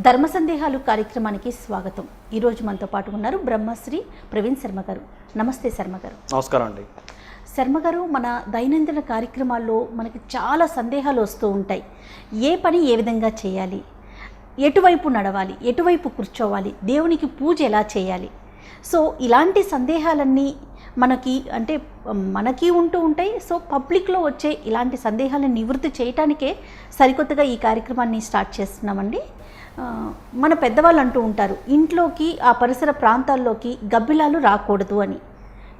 ధర్మ సందేహాలు కార్యక్రమానికి స్వాగతం. ఈరోజు మనతో పాటు ఉన్నారు బ్రహ్మశ్రీ ప్రవీణ్ శర్మ గారు. నమస్తే శర్మ గారు. నమస్కారం అండి. శర్మ గారు మన దైనందిన కార్యక్రమాల్లో మనకి చాలా సందేహాలు వస్తూ ఉంటాయి. ఏ పని ఏ విధంగా చేయాలి? ఎటువైపు నడవాలి? ఎటువైపు కూర్చోవాలి? దేవునికి పూజ ఎలా చేయాలి? సో ఇలాంటి సందేహాలన్నీ మనకి అంటే మనకి ఉంటూ ఉంటాయి. సో పబ్లిక్లో వచ్చే ఇలాంటి సందేహాలను నివృత్తి చేయటానికే సరికొత్తగా ఈ కార్యక్రమాన్ని స్టార్ట్ చేస్తున్నామండి. మన పెద్దవాళ్ళు అంటూ ఉంటారు ఇంట్లోకి ఆ పరిసర ప్రాంతాల్లోకి గబ్బిలాలు రాకూడదు అని.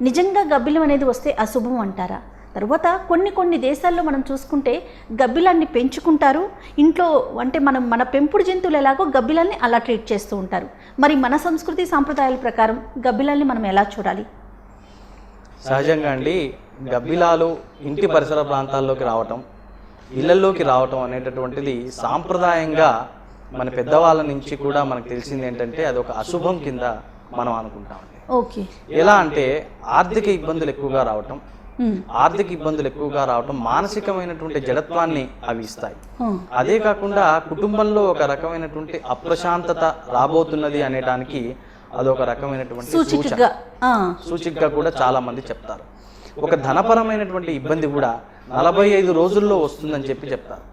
నిజంగా గబ్బిలం అనేది వస్తే అశుభం అంటారా? తర్వాత కొన్ని కొన్ని దేశాల్లో మనం చూసుకుంటే గబ్బిలాన్ని పెంచుకుంటారు. ఇంట్లో అంటే మనం మన పెంపుడు జంతువులు ఎలాగో గబ్బిలాన్ని అలా ట్రీట్ చేస్తూ ఉంటారు. మరి మన సంస్కృతి సాంప్రదాయాల ప్రకారం గబ్బిలాన్ని మనం ఎలా చూడాలి? సహజంగా అండి గబ్బిలాలు ఇంటి పరిసర ప్రాంతాల్లోకి రావటం ఇళ్ళలోకి రావటం అనేటటువంటిది సాంప్రదాయంగా మన పెద్దవాళ్ళ నుంచి కూడా మనకు తెలిసింది ఏంటంటే అది ఒక అశుభం కింద మనం అనుకుంటామండి ఓకే. ఎలా అంటే ఆర్థిక ఇబ్బందులు ఎక్కువగా రావటం ఆర్థిక ఇబ్బందులు ఎక్కువగా రావటం మానసికమైనటువంటి జడత్వాన్ని అవి ఇస్తాయి. అదే కాకుండా కుటుంబంలో ఒక రకమైనటువంటి అప్రశాంతత రాబోతున్నది అనేటానికి అదొక రకమైనటువంటి సూచికగా ఆ, సూచికగా కూడా చాలా మంది చెప్తారు. ఒక ధనపరమైనటువంటి ఇబ్బంది కూడా నలభై ఐదు రోజుల్లో వస్తుందని చెప్పి చెప్తారు.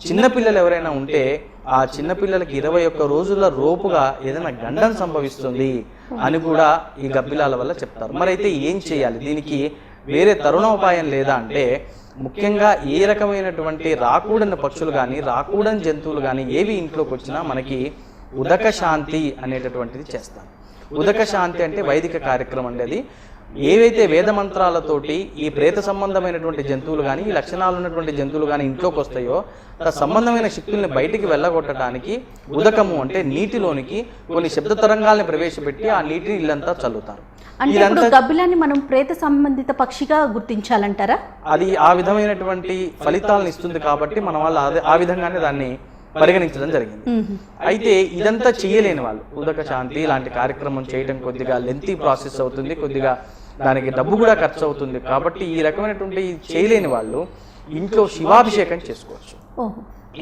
చిన్నపిల్లలు ఎవరైనా ఉంటే ఆ చిన్నపిల్లలకి ఇరవై ఒక్క రోజుల రోపుగా ఏదైనా గండం సంభవిస్తుంది అని కూడా ఈ గబ్బిలాల వల్ల చెప్తారు. మరి అయితే ఏం చేయాలి? దీనికి వేరే తరుణోపాయం లేదా అంటే ముఖ్యంగా ఏ రకమైనటువంటి రాకూడని పక్షులు కానీ రాకూడని జంతువులు కానీ ఏవి ఇంట్లోకి వచ్చినా మనకి ఉదక శాంతి అనేటటువంటిది చేస్తాం. ఉదక శాంతి అంటే వైదిక కార్యక్రమం అండి అది. ఏవైతే వేద మంత్రాలతోటి ఈ ప్రేత సంబంధమైనటువంటి జంతువులు కానీ ఈ లక్షణాలు ఉన్నటువంటి జంతువులు కానీ ఇంట్లోకి వస్తాయో ఆ సంబంధమైన శక్తుల్ని బయటికి వెళ్ళగొట్టడానికి ఉదకము అంటే నీటిలోనికి కొన్ని శబ్ద తరంగాల్ని ప్రవేశపెట్టి ఆ నీటిని ఇల్లంతా చల్లుతారు. అంటే గబ్బిలాన్ని మనం ప్రేత సంబంధిత పక్షిగా గుర్తించాలంటారా? అది ఆ విధమైనటువంటి ఫలితాలను ఇస్తుంది కాబట్టి మన వాళ్ళు ఆ విధంగానే దాన్ని పరిగణించడం జరిగింది. అయితే ఇదంతా చేయలేని వాళ్ళు ఉదక శాంతి ఇలాంటి కార్యక్రమం చేయడం కొద్దిగా లెంతీ ప్రాసెస్ అవుతుంది కొద్దిగా దానికి డబ్బు కూడా ఖర్చు అవుతుంది. కాబట్టి ఈ రకమైనటువంటి చేయలేని వాళ్ళు ఇంట్లో శివాభిషేకం చేసుకోవచ్చు.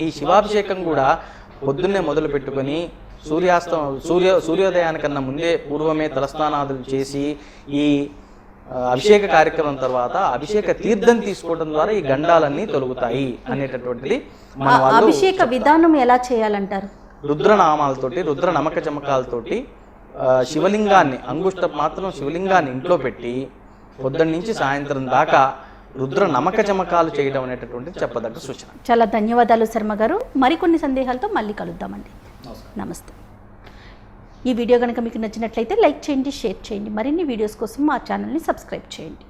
ఈ శివాభిషేకం కూడా పొద్దున్నే మొదలు పెట్టుకొని సూర్యాస్తం సూర్య సూర్యోదయానికన్నా ముందే పూర్వమే తలస్నానాదులు చేసి ఈ అభిషేక కార్యక్రమం తర్వాత అభిషేక తీర్థం తీసుకోవడం ద్వారా ఈ గండాలన్నీ తొలగుతాయి అనేటటువంటిది మన ఆ వాళ్ళు అభిషేక విధానం ఎలా చేయాలంటారు? రుద్రనామాలతోటి రుద్ర నమక చమకాలతోటి శివలింగాన్ని అంగుష్ట మాత్రం శివలింగాన్ని ఇంట్లో పెట్టి పొద్దున్న నుంచి సాయంత్రం దాకా రుద్ర నమక చమకాలు చేయడం అనేటటువంటిది చెప్పదగ్గ సూచన. చాలా ధన్యవాదాలు శర్మ గారు. మరికొన్ని సందేహాలతో మళ్ళీ కలుద్దామండి. నమస్తే. ఈ వీడియో కనుక మీకు నచ్చినట్లయితే లైక్ చేయండి షేర్ చేయండి. మరిన్ని వీడియోస్ కోసం మా ఛానల్ని సబ్స్క్రైబ్ చేయండి.